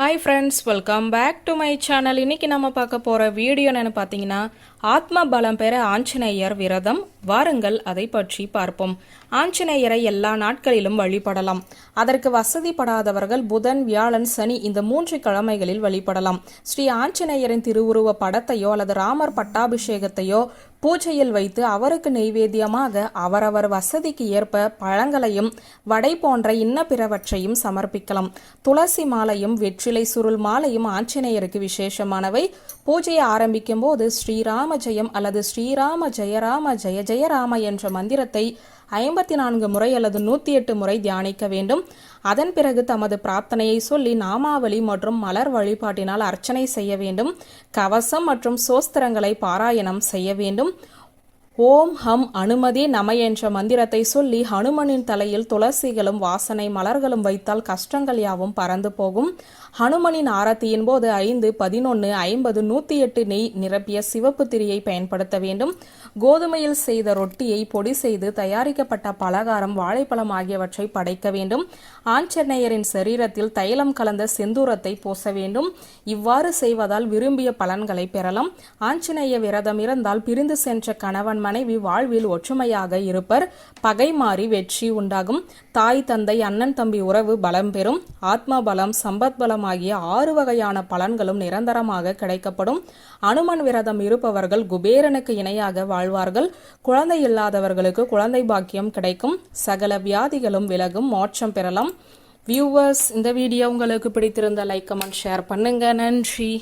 Hi friends welcome back to my channel இன்னைக்கு நம்ம பார்க்க போகிற வீடியோ என்னன்னு பார்த்தீங்கன்னா ஆத்ம பலம் பெற ஆஞ்சநேயர் விரதம். வாருங்கள் அதை பற்றி பார்ப்போம். ஆஞ்சநேயரை எல்லா நாட்களிலும் வழிபடலாம். அதற்கு வசதிப்படாதவர்கள் புதன் வியாழன் சனி இந்த மூன்று கிழமைகளில் வழிபடலாம். ஸ்ரீ ஆஞ்சநேயரின் திருவுருவ படத்தையோ அல்லது ராமர் பட்டாபிஷேகத்தையோ பூஜையில் வைத்து அவருக்கு நெய்வேத்தியமாக அவரவர் வசதிக்கு ஏற்ப பழங்களையும் வடை போன்ற இன்ன பிறவற்றையும் சமர்ப்பிக்கலாம். துளசி மாலையும் வெற்றிலை சுருள் மாலையும் ஆஞ்சநேயருக்கு விசேஷமானவை. பூஜையை ஆரம்பிக்கும் போது ஸ்ரீராம ஜெயம் அல்லது ஸ்ரீராம ஜெயராம ஜெய ஜெயராம என்ற மந்திரத்தை ஐம்பத்தி நான்கு முறை அல்லது நூற்றி எட்டு முறை தியானிக்க வேண்டும். அதன் பிறகு தமது பிரார்த்தனையை சொல்லி நாமாவளி மற்றும் மலர் வழிபாட்டினால் அர்ச்சனை செய்ய வேண்டும். கவசம் மற்றும் சோஸ்திரங்களை பாராயணம் செய்ய வேண்டும். ஓம் ஹம் அனுமதி நம என்ற மந்திரத்தை சொல்லி ஹனுமனின் தலையில் துளசிகளும் வாசனை மலர்களும் வைத்தால் கஷ்டங்கள் யாவும் பறந்து போகும். ஹனுமனின் ஆரத்தியின் போது ஐந்து பதினொன்று ஐம்பது நூற்றி எட்டு நெய் நிரப்பிய சிவப்பு திரியை பயன்படுத்த வேண்டும். கோதுமையில் செய்த ரொட்டியை பொடி செய்து தயாரிக்கப்பட்ட பலகாரம் வாழைப்பழம் ஆகியவற்றை படைக்க வேண்டும். ஆஞ்சநேயரின் சரீரத்தில் தைலம் கலந்த செந்தூரத்தை பூச வேண்டும். இவ்வாறு செய்வதால் விரும்பிய பலன்களை பெறலாம். ஆஞ்சநேய விரதம் இருந்தால் பிரிந்து சென்ற கணவன் மனைவி வாழ்வில் ஒற்றுமையாக இருப்பர். பகை மாறி வெற்றி உண்டாகும். தாய் தந்தை அண்ணன் தம்பி உறவு பலம் பெறும். ஆத்ம பலம் சம்பத் பலம் ஆகிய ஆறு வகையான பலன்களும் நிரந்தரமாக கிடைக்கப்படும். அனுமன் விரதம் இருப்பவர்கள் குபேரனுக்கு இணையாக வாழ்வார்கள். குழந்தை இல்லாதவர்களுக்கு குழந்தை பாக்கியம் கிடைக்கும். சகல வியாதிகளும் விலகும் மோட்சம் பெறலாம். வியூவர்ஸ் இந்த வீடியோ உங்களுக்கு பிடித்திருந்த லைக் கமெண்ட் ஷேர் பண்ணுங்க. நன்றி.